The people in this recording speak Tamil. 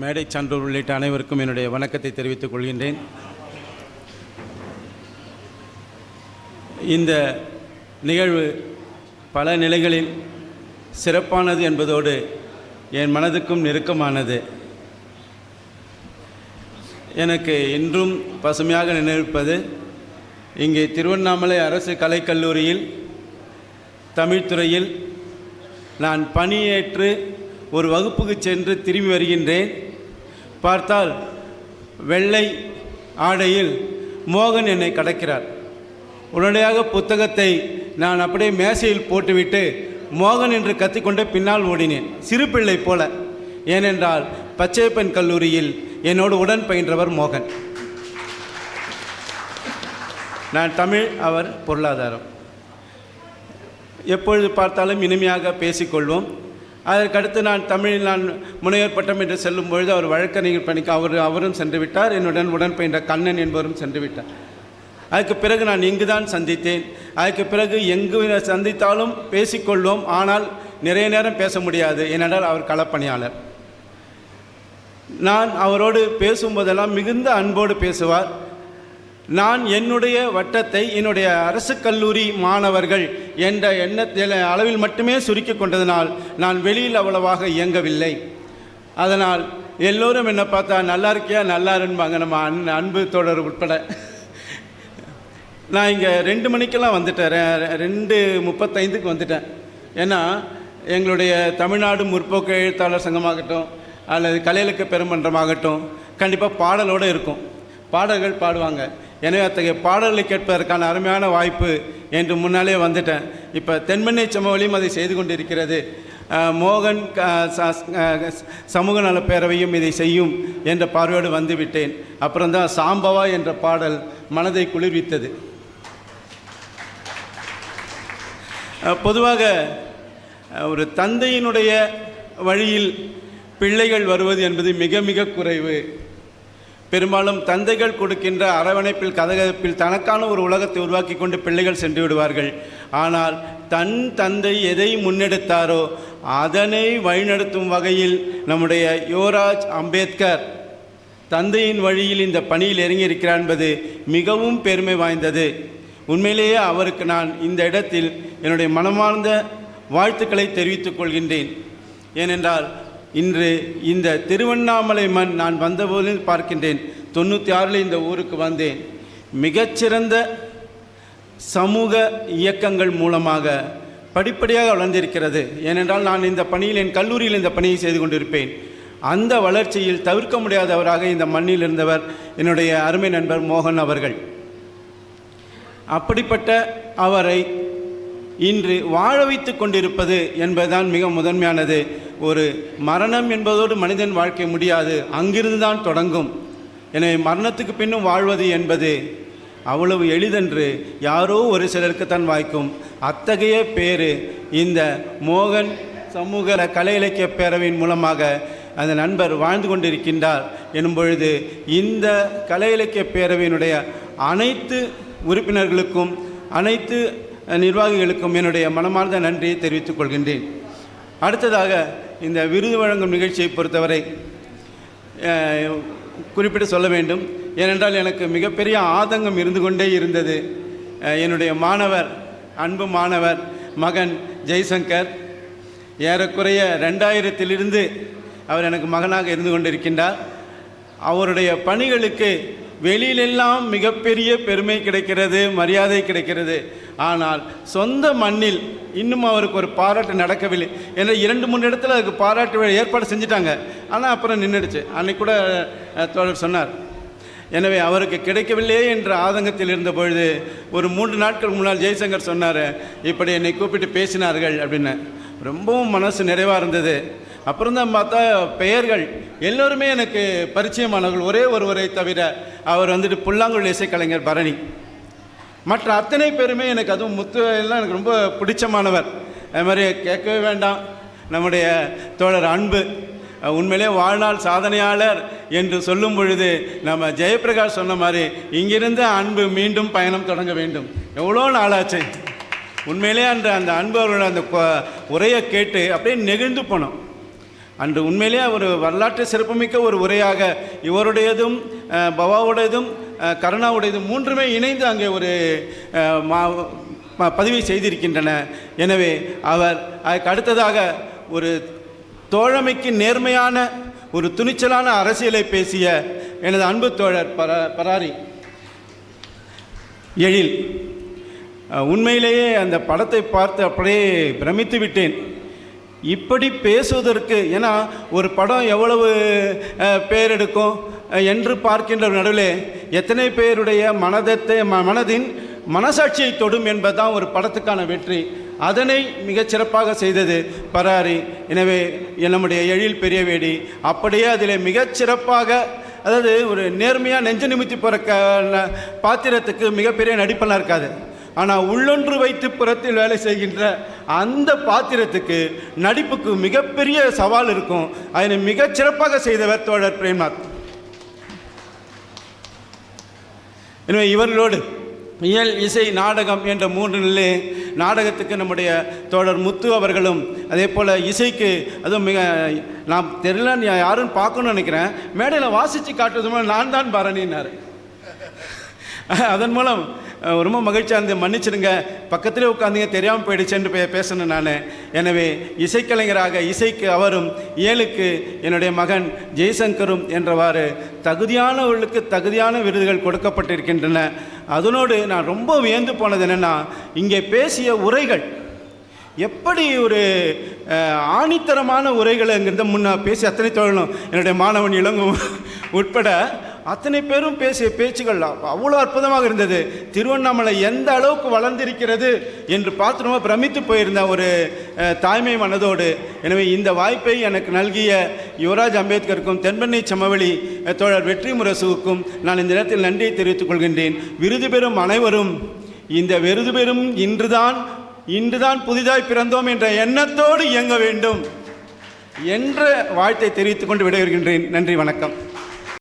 மேடை சான்றோர் உள்ளிட்ட அனைவருக்கும் என்னுடைய வணக்கத்தை தெரிவித்துக் கொள்கின்றேன். இந்த நிகழ்வு பல நிலைகளில் சிறப்பானது என்பதோடு என் மனதுக்கும் நெருக்கமானது. எனக்கு இன்றும் பசுமையாக நினைவிப்பது இங்கே திருவண்ணாமலை அரசு கலைக்கல்லூரியில் தமிழ்துறையில் நான் பணியேற்று ஒரு வகுப்புக்கு சென்று திரும்பி வருகின்றேன். பார்த்தால் வெள்ளை ஆடையில் மோகன் என்னை கடக்கிறார். உடனடியாக புத்தகத்தை நான் அப்படியே மேசையில் போட்டுவிட்டு மோகன் என்று கத்திக்கொண்டு பின்னால் ஓடினேன். சிறு பிள்ளை போல. ஏனென்றால் பச்சைப்பெண் கல்லூரியில் என்னோடு உடன் பயின்றவர் மோகன். நான் தமிழ் அவர் பொருளாதாரம். எப்பொழுது பார்த்தாலும் இனிமையாக பேசிக்கொள்வோம். அதற்கடுத்து நான் தமிழில் நான் முனைவர் பட்டம் என்று செல்லும் பொழுது அவர் வழக்கறிஞர் பணிக்கு அவர் அவரும் சென்று விட்டார் என்னுடன் உடன் பயின்ற கண்ணன் என்பவரும் சென்று விட்டார் அதுக்கு பிறகு நான் இங்கு தான் சந்தித்தேன். அதுக்கு பிறகு எங்கு சந்தித்தாலும் பேசிக்கொள்வோம். ஆனால் நிறைய நேரம் பேச முடியாது. ஏனென்றால் அவர் களப்பணியாளர். நான் அவரோடு பேசும்போதெல்லாம் மிகுந்த அன்போடு பேசுவார். நான் என்னுடைய வட்டத்தை என்னுடைய அரசு கல்லூரி மாணவர்கள் என்ற எண்ணத்தில் அளவில் மட்டுமே சுருக்கி கொண்டதனால் நான் வெளியில் அவ்வளவாக இயங்கவில்லை. அதனால் எல்லோரும் என்னை பார்த்தா நல்லா இருக்கியா? நல்லா இருன்பாங்க நம்ம அன் அன்பு தொடர் உட்பட. நான் இங்கே ரெண்டு மணிக்கெல்லாம் வந்துட்டேன். ரெண்டு முப்பத்தைந்துக்கு வந்துட்டேன். ஏன்னா எங்களுடைய தமிழ்நாடு முற்போக்கு எழுத்தாளர் சங்கமாகட்டும் அல்லது கலையிலக்க பெருமன்றமாகட்டும் கண்டிப்பாக பாடலோடு இருக்கும். பாடல்கள் பாடுவாங்க. எனவே அத்தகைய பாடல்களை கேட்பதற்கான அருமையான வாய்ப்பு என்று முன்னாலே வந்துட்டேன். இப்போ தென்மண்ணை சமவெளியும் அதை செய்து கொண்டிருக்கிறது. மோகன் சமூக நலப்பேரவையும் இதை செய்யும் என்ற பார்வையோடு வந்துவிட்டேன். அப்புறம்தான் சாம்பவா என்ற பாடல் மனதை குளிர்வித்தது. பொதுவாக ஒரு தந்தையினுடைய வழியில் பிள்ளைகள் வருவது என்பது மிக மிக குறைவு. பெரும்பாலும் தந்தைகள் கொடுக்கின்ற அரவணைப்பில் கதகதப்பில் தனக்கான ஒரு உலகத்தை உருவாக்கி கொண்டு பிள்ளைகள் சென்று விடுவார்கள். ஆனால் தன் தந்தை எதை முன்னெடுத்தாரோ அதனை வழிநடத்தும் வகையில் நம்முடைய யுவராஜ் அம்பேத்கர் தந்தையின் வழியில் இந்த பணியில் இறங்கியிருக்கிறார் என்பது மிகவும் பெருமை வாய்ந்தது. உண்மையிலேயே அவருக்கு நான் இந்த இடத்தில் என்னுடைய மனமார்ந்த வாழ்த்துக்களை தெரிவித்துக் கொள்கின்றேன். ஏனென்றால் இன்று இந்த திருவண்ணாமலை மண் நான் வந்தபோது பார்க்கின்றேன். தொண்ணூற்றி ஆறில் இந்த ஊருக்கு வந்தேன். மிகச்சிறந்த சமூக இயக்கங்கள் மூலமாக படிப்படியாக வளர்ந்திருக்கிறது. ஏனென்றால் நான் இந்த பணியில் என் கல்லூரியில் இந்த பணியை செய்து கொண்டிருப்பேன். அந்த வளர்ச்சியில் தவிர்க்க முடியாதவராக இந்த மண்ணில் இருந்தவர் என்னுடைய அருமை நண்பர் மோகன் அவர்கள். அப்படிப்பட்ட அவரை இன்று வாழ வைத்து கொண்டிருப்பது என்பதுதான் மிக முதன்மையானது. ஒரு மரணம் என்பதோடு மனிதன் வாழ்க்கை முடியாது. அங்கிருந்து தான் தொடங்கும். எனவே மரணத்துக்கு பின்னும் வாழ்வது என்பது அவ்வளவு எளிதென்று யாரோ ஒரு சிலருக்கு தான் வாய்க்கும். அத்தகைய பேர் இந்த மோகன் சமூக கலை இலக்கிய பேரவையின் மூலமாக அந்த நண்பர் வாழ்ந்து கொண்டிருக்கின்றார் எனும் பொழுது இந்த கலை இலக்கிய பேரவையினுடைய அனைத்து உறுப்பினர்களுக்கும் அனைத்து நிர்வாகிகளுக்கும் என்னுடைய மனமார்ந்த நன்றியை தெரிவித்துக் கொள்கின்றேன். அடுத்ததாக இந்த விருது வழங்கும் நிகழ்ச்சியை பொறுத்தவரை குறிப்பிட்டு சொல்ல வேண்டும். ஏனென்றால் எனக்கு மிகப்பெரிய ஆதங்கம் இருந்து கொண்டே இருந்தது. என்னுடைய மாணவர் அன்பு மாணவர் மகன் ஜெய்சங்கர். ஏறக்குறைய ரெண்டாயிரத்திலிருந்து அவர் எனக்கு மகனாக இருந்து கொண்டிருக்கின்றார். அவருடைய பணிகளுக்கு வெளியிலெல்லாம் மிகப்பெரிய பெருமை கிடைக்கிறது மரியாதை கிடைக்கிறது. ஆனால் சொந்த மண்ணில் இன்னும் அவருக்கு ஒரு பாராட்டு நடக்கவில்லை. ஏன்னா இரண்டு மூணு இடத்துல அதுக்கு பாராட்டு ஏற்பாடு செஞ்சுட்டாங்க. ஆனால் அப்புறம் நின்றுடுச்சு அன்னைக்கு கூட தோழர் சொன்னார். எனவே அவருக்கு கிடைக்கவில்லையே என்ற ஆதங்கத்தில் இருந்த பொழுது ஒரு மூன்று நாட்கள் முன்னால் ஜெய்சங்கர் சொன்னார் இப்படி என்னை கூப்பிட்டு பேசினார்கள் அப்படின்னு. ரொம்பவும் மனசு நிறைவாக இருந்தது. அப்புறம் தான் பார்த்தா பெயர்கள். எல்லோருமே எனக்கு பரிச்சயமானவர்கள். ஒரே ஒருவரை தவிர அவர் வந்துட்டு புல்லாங்குழல் இசைக்கலைஞர் பரணி. மற்ற அத்தனை பேருமே எனக்கு அதுவும் முத்து எல்லாம் எனக்கு ரொம்ப பிடிச்சமானவர். அது மாதிரி கேட்கவே வேண்டாம். நம்முடைய தோழர் அன்பு உண்மையிலே வாழ்நாள் சாதனையாளர் என்று சொல்லும் பொழுது நம்ம ஜெயபிரகாஷ் சொன்ன மாதிரி இங்கிருந்து அன்பு மீண்டும் பயணம் தொடங்க வேண்டும். எவ்வளோ நாளாச்சு. உண்மையிலே அன்று அந்த அன்பு அவர்களோட அந்த உரையை கேட்டு அப்படியே நெகிழ்ந்து போனோம். அன்று உண்மையிலேயே ஒரு வரலாற்று சிறப்புமிக்க ஒரு உரையாக இவருடையதும் பவாவுடையதும் கருணாவுடையதும் மூன்றுமே இணைந்து அங்கே ஒரு மா ப- பதிவை செய்திருக்கின்றன. எனவே அவர் அதுக்கு அடுத்ததாக ஒரு தோழமைக்கு நேர்மையான ஒரு துணிச்சலான அரசியலை பேசிய எனது அன்பு தோழர் பரா பராரி எழில். உண்மையிலேயே அந்த படத்தை பார்த்து அப்படியே பிரமித்து விட்டேன். இப்படி பேசுவதற்கு ஏன்னா ஒரு படம் எவ்வளவு பேர் எடுக்கும் என்று பார்க்கின்ற நடுவில் எத்தனை பேருடைய மனதத்தை ம- மனதின் மனசாட்சியை தொடும் என்பதுதான் ஒரு படத்துக்கான வெற்றி. அதனை மிகச்சிறப்பாக செய்தது பராரி. எனவே நம்முடைய எழில் பெரியவேடி அப்படியே அதில் மிகச்சிறப்பாக அதாவது ஒரு நேர்மையாக நெஞ்சு நிமித்தி போகிற க பாத்திரத்துக்கு மிகப்பெரிய நடிப்பெல்லாம் இருக்காது. ஆனால் உள்ளொன்று வைத்து புறத்தில் வேலை செய்கின்ற அந்த பாத்திரத்துக்கு நடிப்புக்கு மிகப்பெரிய சவால் இருக்கும். அதனை மிகச் சிறப்பாக செய்தவர் தோழர் பிரேம்நாத். எனவே இவர்களோடு இயல் இசை நாடகம் என்ற மூன்று நிலை நாடகத்துக்கு நம்முடைய தோழர் முத்து அவர்களும் அதே போல் இசைக்கு அதுவும் மிக நான் தெரியல யாருன்னு பார்க்கணும்னு நினைக்கிறேன். மேடையில் வாசித்து காட்டுறது மூலம் நான் தான் பரணினார் அதன் மூலம் ரொம்ப மகிழ்ச்சியாக இருந்து மன்னிச்சிடுங்க. பக்கத்திலே உட்காந்தீங்க தெரியாமல் போயிடுச்சேன்னு பே பேசணும் நான். எனவே இசைக்கலைஞராக இசைக்கு அவரும் ஏழுக்கு என்னுடைய மகன் ஜெய்சங்கரும் என்றவாறு தகுதியானவர்களுக்கு தகுதியான விருதுகள் கொடுக்கப்பட்டிருக்கின்றன. அதனோடு நான் ரொம்ப வியந்து போனது என்னென்னா இங்கே பேசிய உரைகள். எப்படி ஒரு ஆணித்தரமான உரைகளை அங்கிருந்த முன்ன பேசி அத்தனை தொழிலும் என்னுடைய மாணவன் இளங்கும் உட்பட அத்தனை பேரும் பேசிய பேச்சுகள் அவ்வளோ அற்புதமாக இருந்தது. திருவண்ணாமலை எந்த அளவுக்கு வளர்ந்திருக்கிறது என்று பார்த்து ரொம்ப பிரமித்து போயிருந்த ஒரு தாய்மை மனதோடு. எனவே இந்த வாய்ப்பை எனக்கு நல்கிய யுவராஜ் அம்பேத்கருக்கும் தென்பெண்ணை சமவெளி தோழர் வெற்றி முரசுவுக்கும் நான் இந்த நேரத்தில் நன்றியை தெரிவித்துக் கொள்கின்றேன். விருது பெறும் அனைவரும் இந்த விருது பெறும் இன்றுதான் இன்றுதான் புதிதாய் பிறந்தோம் என்ற எண்ணத்தோடு இயங்க வேண்டும் என்ற வாழ்த்தை தெரிவித்துக் கொண்டு விடைபெறுகின்றேன். நன்றி வணக்கம்.